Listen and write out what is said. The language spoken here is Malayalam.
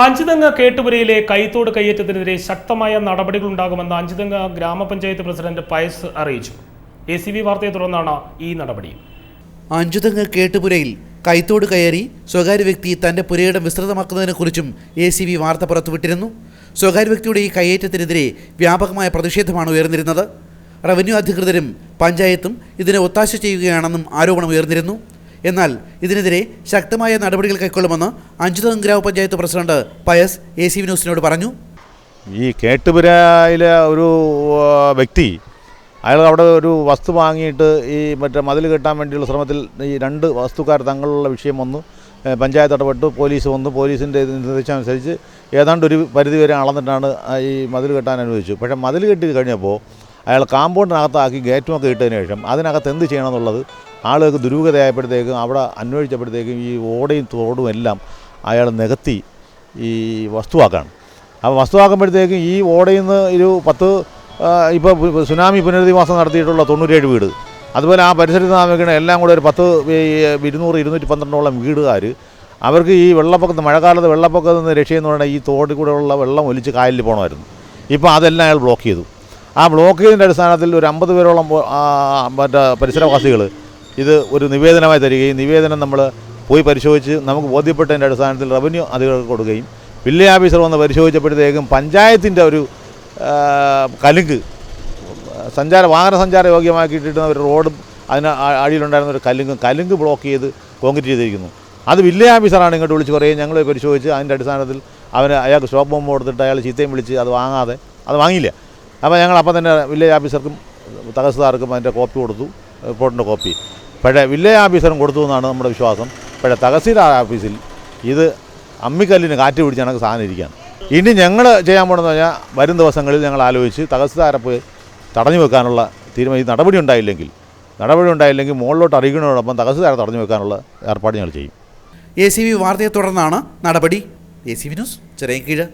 അഞ്ചുതെങ്ങ് കേട്ടുപുരയിലെ കൈത്തോട് കയ്യേറ്റത്തിനെതിരെ ശക്തമായ നടപടികളുണ്ടാകുമെന്ന് അഞ്ചുതങ്ങ ഗ്രാമപഞ്ചായത്ത് പ്രസിഡന്റ് പയസ് അറിയിച്ചു. എ സി ബി വാർത്തയെ തുടർന്നാണ് ഈ നടപടി. അഞ്ചുതങ്ങ് കേട്ടുപുരയിൽ കൈത്തോട് കയറി സ്വകാര്യ വ്യക്തി തന്റെ പുരയിടം വിസ്തൃതമാക്കുന്നതിനെക്കുറിച്ചും എ സി ബി വാർത്ത പുറത്തുവിട്ടിരുന്നു. സ്വകാര്യ വ്യക്തിയുടെ ഈ കയ്യേറ്റത്തിനെതിരെ വ്യാപകമായ പ്രതിഷേധമാണ് ഉയർന്നിരുന്നത്. റവന്യൂ അധികൃതരും പഞ്ചായത്തും ഇതിനെ ഒത്താശ ചെയ്യുകയാണെന്നും ആരോപണം ഉയർന്നിരുന്നു. എന്നാൽ ഇതിനെതിരെ ശക്തമായ നടപടികൾ കൈക്കൊള്ളുമെന്ന് അഞ്ചുതം ഗ്രാമപഞ്ചായത്ത് പ്രസിഡന്റ് പയസ് എ സി ന്യൂസിനോട് പറഞ്ഞു. ഈ കേട്ടുപുരയിലെ ഒരു വ്യക്തി അയാൾ അവിടെ ഒരു വസ്തു വാങ്ങിയിട്ട് ഈ മറ്റേ മതിൽ കെട്ടാൻ വേണ്ടിയുള്ള ശ്രമത്തിൽ ഈ രണ്ട് വസ്തുക്കാർ തങ്ങളുള്ള വിഷയം വന്നു. പഞ്ചായത്ത് ഇടപെട്ടു പോലീസ് വന്നു. പോലീസിന്റെ നിർദ്ദേശമനുസരിച്ച് ഏതാണ്ട് ഒരു പരിധി വരെ അളന്നിട്ടാണ് ഈ മതിൽ കെട്ടാൻ അനുവദിച്ചു. പക്ഷേ മതിൽ കെട്ടി കഴിഞ്ഞപ്പോൾ അയാൾ കാമ്പൗണ്ടിനകത്താക്കി ഗേറ്റുമൊക്കെ ഇട്ടതിന് ശേഷം അതിനകത്ത് എന്ത് ചെയ്യണമെന്നുള്ളത് ആളുകൾക്ക് ദുരൂഹതയായപ്പോഴത്തേക്കും അവിടെ അന്വേഷിച്ചപ്പോഴത്തേക്കും ഈ ഓടയും തോടും എല്ലാം അയാൾ നികത്തി ഈ വസ്തുവാക്കാണ്. അപ്പോൾ വസ്തുവാക്കുമ്പോഴത്തേക്കും ഈ ഓടയിൽ നിന്ന് ഒരു പത്ത് ഇപ്പോൾ സുനാമി പുനരധിവാസം നടത്തിയിട്ടുള്ള തൊണ്ണൂറ്റേഴ് വീട്. അതുപോലെ ആ പരിസരത്ത് താമസിക്കുന്ന എല്ലാം കൂടെ ഒരു പത്ത് ഇരുന്നൂറ് ഇരുന്നൂറ്റി പന്ത്രണ്ടോളം വീടുകാർ അവർക്ക് ഈ വെള്ളപ്പൊക്കത്ത് മഴക്കാലത്ത് വെള്ളപ്പൊക്കത്ത് നിന്ന് രക്ഷയെന്ന് പറഞ്ഞാൽ ഈ തോടിൽ കൂടെയുള്ള വെള്ളം ഒലിച്ച് കായലിൽ പോകണമായിരുന്നു ഇപ്പോൾ അതെല്ലാം അയാൾ ബ്ലോക്ക് ചെയ്തു. ആ ബ്ലോക്ക് ചെയ്തതിന്റെ അടിസ്ഥാനത്തിൽ ഒരു അമ്പത് പേരോളം മറ്റേ പരിസരവാസികൾ ഇത് ഒരു നിവേദനമായി തരികയും നിവേദനം നമ്മൾ പോയി പരിശോധിച്ച് നമുക്ക് ബോധ്യപ്പെട്ടതിന്റെ അടിസ്ഥാനത്തിൽ റവന്യൂ അധികൃതർക്ക് കൊടുക്കുകയും വില്ലേജ് ഓഫീസർ വന്ന് പരിശോധിച്ചപ്പോഴത്തേക്കും പഞ്ചായത്തിന്റെ ഒരു കലുങ്ക് സഞ്ചാര വാഹന സഞ്ചാര യോഗ്യമാക്കിയിട്ടിരുന്ന ഒരു റോഡും അതിന് അടിയിലുണ്ടായിരുന്ന ഒരു കലുങ്കും കലുങ്ക് ബ്ലോക്ക് ചെയ്ത് കോൺക്രീറ്റ് ചെയ്തിരിക്കുന്നു. അത് വില്ലേജ് ഓഫീസറാണ് ഇങ്ങോട്ട് വിളിച്ച് പറയും ഞങ്ങൾ പരിശോധിച്ച് അതിന്റെ അടിസ്ഥാനത്തിൽ അവന് അയാൾക്ക് സ്റ്റോപ്പ് ബോംബ് കൊടുത്തിട്ട് അയാൾ ചീത്തയും വിളിച്ച് അത് വാങ്ങാതെ അത് വാങ്ങിയില്ല. അപ്പോൾ ഞങ്ങൾ അപ്പം തന്നെ വില്ലേജ് ഓഫീസർക്കും തഹസിൽദാർക്കും അതിന്റെ കോപ്പി കൊടുത്തു റിപ്പോർട്ടിന്റെ കോപ്പി. പക്ഷേ വില്ലേജ് ഓഫീസറും കൊടുത്തു എന്നാണ് നമ്മുടെ വിശ്വാസം. പക്ഷേ തഹസിൽദാർ ഓഫീസിൽ ഇത് അമ്മിക്കല്ലിന് കാറ്റ് പിടിച്ച് കണക്ക് സാധനം ഇരിക്കുകയാണ്. ഇനി ഞങ്ങൾ ചെയ്യാൻ പോകണമെന്ന് പറഞ്ഞാൽ വരും ദിവസങ്ങളിൽ ഞങ്ങൾ ആലോചിച്ച് തഹസിൽദാരെ പോയി തടഞ്ഞു വെക്കാനുള്ള തീരുമാനം. നടപടി ഉണ്ടായില്ലെങ്കിൽ നടപടി ഉണ്ടായില്ലെങ്കിൽ മുകളിലോട്ട് അറിയിക്കുന്നതോടൊപ്പം തഹസിൽദാരെ തടഞ്ഞു വെക്കാനുള്ള ഏർപ്പാട് ഞങ്ങൾ ചെയ്യും. എ സി ബി വാർത്തയെ തുടർന്നാണ് നടപടി. എ സി വി ന്യൂസ് ചെറിയ കീഴ്